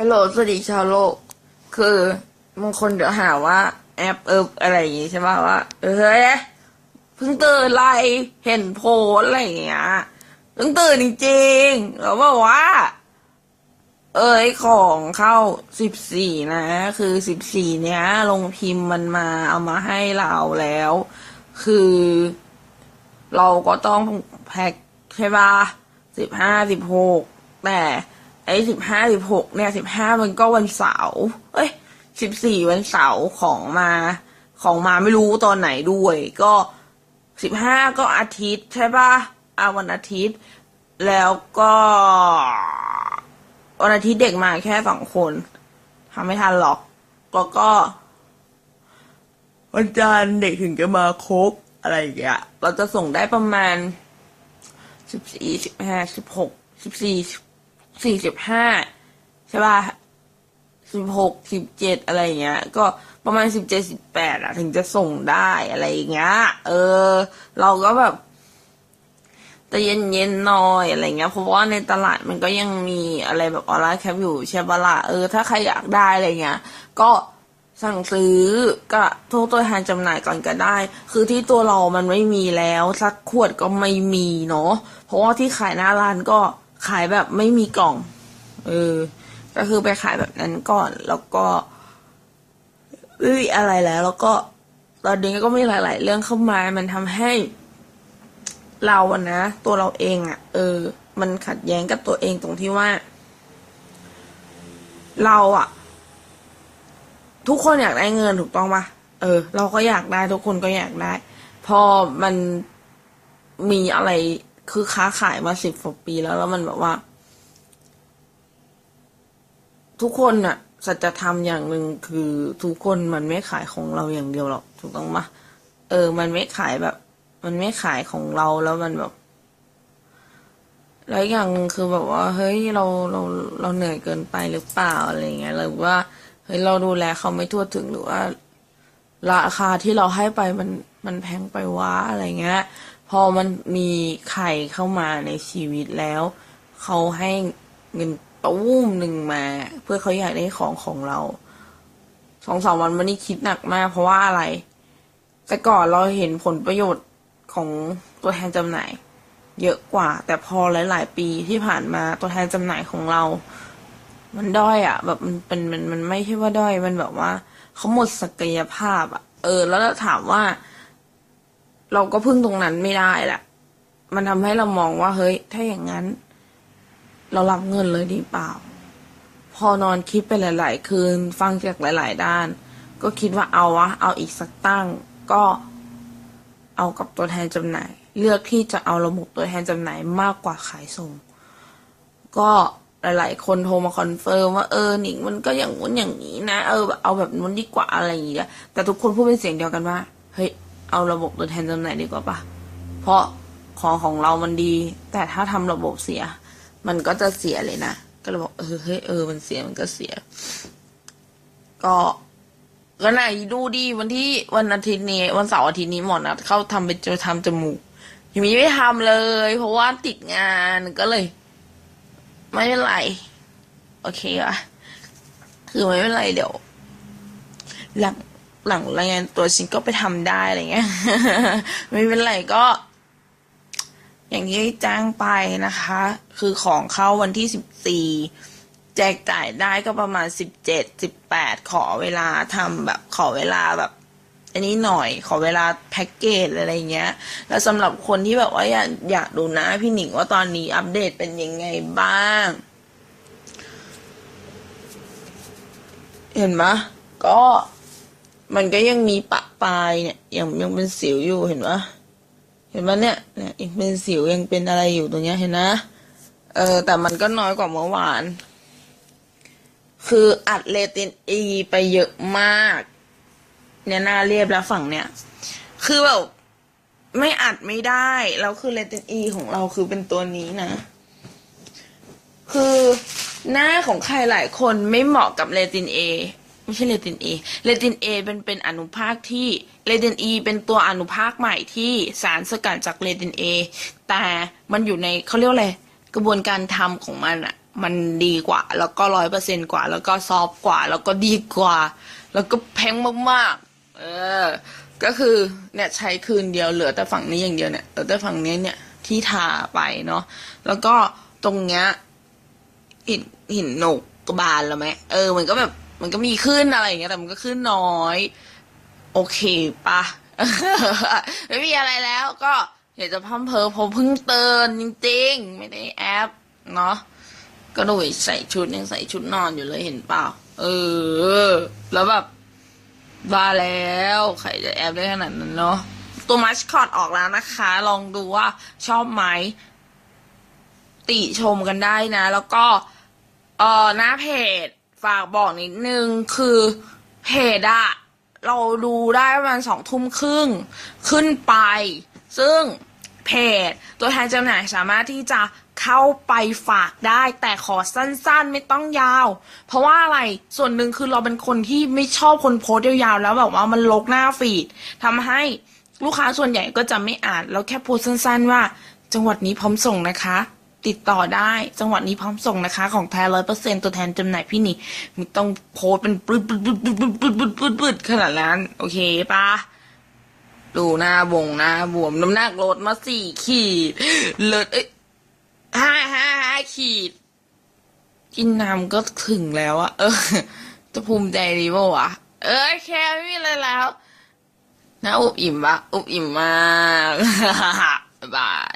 ฮัลโหลสวัสดีชาวโลก คือบางคนเดี๋ยวหาว่า แอปเอิบอะไรอย่างงี้ใช่ป่ะว่า เออเฮ้ยเพิ่งตื่นไรเห็นโพสอะไรอย่างเงี้ยเพิ่งตื่นจริงๆแล้วบอกว่า เอ้ยของเข้าสิบสี่นะ คือสิบสี่เนี้ยลงพิมพ์มันมาเอามาให้เราแล้ว คือ เราก็ต้องแพ็คใช่ป่ะสิบห้าสิบหกแต่ ไอ้สิบห้าสิบหกเนี่ยสิบห้ามันก็วันเสาร์เอ้ยสิบสี่วันเสาร์ของมาของมาไม่รู้ตอนไหนด้วย ก็สิบห้าก็อาทิตย์ใช่ปะอ่าวันอาทิตย์ แล้วก็วันอาทิตย์เด็กมาแค่สองคนทำไม่ทันหรอก แล้วก็ วันจันทร์เด็กถึงจะมาครบอะไรอย่างเงี้ยเราจะส่งได้ประมาณสิบสี่สิบห้าสิบหกสิบสี่ สี่สิบห้าใช่ป่ะสิบหกสิบเจ็ดอะไรเงี้ย ก็ประมาณสิบเจ็ดสิบแปดอะถึงจะส่งได้อะไรอย่างเงี้ย เออ เราก็แบบแต่เย็นๆหน่อยอะไรเงี้ยเพราะว่าในตลาดมันก็ยังมีอะไรแบบออนไลน์แคปอยู่ใช่ปะล่ะเออถ้าใครอยากได้อะไรเงี้ย ก็สั่งซื้อก็โทรตัวแทนจำหน่ายก่อนก็ได้ คือที่ตัวเรามันไม่มีแล้ว สักขวดก็ไม่มีเนาะเพราะว่าที่ขายหน้าร้านก็ ขายแบบไม่มีกล่อง เออ ก็คือไปขายแบบนั้นก่อน แล้วก็ไม่มีอะไรแล้ว แล้วก็ตอนนี้ก็มีหลาย ๆ เรื่องเข้ามา มันทำให้เราอะนะ ตัวเราเองอะเออ มันขัดแย้งกับตัวเองตรงที่ว่า เราอะทุกคนอยากได้เงินถูกต้องปะเออ เราก็อยากได้ทุกคนก็อยากได้ พอมันมีอะไร คือค้าขายมาสิบกว่าปีแล้วแล้วมันแบบว่า ทุกคนอะสัจธรรมอย่างหนึ่งคือทุกคนมันไม่ขายของเราอย่างเดียวหรอกถูกต้องปะเออ มันไม่ขายแบบ มันไม่ขายของเราแล้วมันแบบแล้วอย่างคือแบบว่า เฮ้ยเราเราเราเหนื่อยเกินไปหรือเปล่าอะไรเงี้ยหรือว่าเฮ้ยเราดูแลเขาไม่ทั่วถึงหรือว่า ราคาที่เราให้ไปมันมันแพงไปวะอะไรเงี้ย พอมันมีไข่เข้ามาในชีวิตแล้ว เขาให้เงินตู้มหนึ่งมา เพื่อเขาอยากได้ของของเราสองสามวันวันนี้คิดหนักมาก เพราะว่าอะไร แต่ก่อนเราเห็นผลประโยชน์ของตัวแทนจำหน่าย เยอะกว่า แต่พอหลาย ๆ ปีที่ผ่านมาตัวแทนจำหน่ายของเรา มันด้อยอะ่ะ แบบมันเป็นมันมันไม่ใช่ว่าด้อยมันแบบว่าเขาหมดศักยภาพอะ่ะ เออ แล้วถามว่า เราก็พึ่งตรงนั้นไม่ได้แหละ มันทำให้เรามองว่า เฮ้ย ถ้าอย่างนั้น เรารับเงินเลยดีเปล่า พอนอนคิดไปหลาย ๆ คืน ฟังจากหลาย ๆ ด้าน ก็คิดว่าเอาวะ เอาอีกสักตั้ง ก็เอากับตัวแทนจำหน่าย เลือกที่จะเอาระบบตัวแทนจำหน่ายมากกว่าขายส่ง ก็หลาย ๆ คนโทรมาคอนเฟิร์มว่าเออหนิงมันก็อย่างนู้นอย่างนี้นะ เออ เอาแบบนู้นดีกว่าอะไรอย่างเงี้ยแต่ทุกคนพูดเป็นเสียงเดียวกันว่า เฮ้ย เอาระบบตัวแทนจำหน่ายดีกว่าปะเพราะของของเรามันดี แต่ถ้าทำระบบเสีย มันก็จะเสียเลยนะ ก็เลยบอกเออเฮ้ยเออ มันเสียมันก็เสีย ก็ก็ไหนดูดีวันที่วันอาทิตย์นี้ วันเสาร์อาทิตย์นี้หมอนัดเข้าทำเป็นจะทำจมูกยังมีไม่ทำเลย เพราะว่าติดงานก็เลย ไม่เป็นไร โอเคอะคือไม่เป็นไรเดี๋ยวหลัง หลังรายงานตัวฉันก็ไปทำได้อะไรเงี้ย ไม่เป็นไรก็ อย่างที่แจ้งไปนะคะ คือของเข้าวันที่สิบสี่แจกจ่ายได้ก็ประมาณสิบเจ็ดสิบแปดขอเวลาทำแบบขอเวลาแบบ อันนี้หน่อยขอเวลาแพ็กเกจอะไรเงี้ย แล้วสำหรับคนที่แบบว่าอยากอยากดูนะพี่หนิงว่าตอนนี้อัปเดตเป็นยังไงบ้าง เห็นไหมก็ มันก็ยังมีปะปลายเนี่ยยังยังเป็นสิวอยู่เห็นไหมเห็นไหมเนี่ยเนี่ยยังเป็นสิวยังเป็นอะไรอยู่ตรงเนี้ยเห็นนะ เออแต่มันก็น้อยกว่าเมื่อวาน คืออัดเลตินอีไปเยอะมาก เนี่ยหน้าเรียบแล้วฝั่งเนี่ย คือแบบไม่อัดไม่ได้แล้วคือเลตินอีของเราคือเป็นตัวนี้นะ คือหน้าของใครหลายคนไม่เหมาะกับเลตินเอ ไม่ใช่เลตินเอเลตินเอเป็นเป็นอนุภาคที่เลตินอีเป็นตัวอนุภาคใหม่ที่สารสกัดจากเลตินเอแต่มันอยู่ในเขาเรียกว่าอะไรกระบวนการทำของมันอะมันดีกว่า แล้วก็ร้อยเปอร์เซ็นกว่า แล้วก็ซอฟกว่า แล้วก็ดีกว่า แล้วก็แพงมากๆ เออ ก็คือเนี่ยใช้คืนเดียวเหลือแต่ฝั่งนี้อย่างเดียวเนี่ยเหลือแต่ฝั่งนี้เนี่ยที่ทาไปเนาะแล้วก็ตรงเนี้ยหินหินหนกกบาลแล้วไหมเออมันก็แบบ มันก็มีขึ้นอะไรอย่างเงี้ยแต่มันก็ขึ้นน้อย โอเคปะ ไม่มีอะไรแล้วก็อยากจะพัมเพอผมเพิ่งเตือนจริงๆ ไม่ได้แอปเนาะก็ดูใส่ชุดยังใส่ชุดนอนอยู่เลยเห็นเปล่า เออ แล้วแบบบ้าแล้วใครจะแอปได้ขนาดนั้นเนาะตัวมัชคอตออกแล้วนะคะ ลองดูว่าชอบไหม ติชมกันได้นะ แล้วก็ เออหน้าเพจ ฝากบอกนิดนึงคือเพจอะเราดูได้ประมาณสองทุ่มครึ่งขึ้นไป ซึ่งเพจ ตัวแทนจำหน่ายสามารถที่จะเข้าไปฝากได้แต่ขอสั้นๆ ไม่ต้องยาว เพราะว่าอะไรส่วนหนึ่งคือเราเป็นคนที่ไม่ชอบคนโพสต์ยาวๆแล้วแบบว่ามันลกหน้าฟีดทำให้ลูกค้าส่วนใหญ่ก็จะไม่อ่าน แล้วแค่โพสต์สั้นๆว่า จังหวัดนี้พร้อมส่งนะคะ ติดต่อได้ จังหวัดนี้พร้อมส่งนะคะ ของแท้ร้อยเปอร์เซ็นตัวแทนจำหน่ายพี่นี่มต้องโพสเป็นปืดปืดปืดปืดปืดปืดปืดปืดปืดขนาดนั้น โอเคปะดูหน้าบงหน้าบวมน้ำหนักลดมาสี่ขีดเลิศเอ้ยห้าห้าห้าขีด กินน้ำก็ถึงแล้วอะเออ จะภูมิใจดีป่าวะเออแค่ไม่มีอะไรแล้วนะอุบอิ่มปะอุบอิ่มมากบ๊ายบาย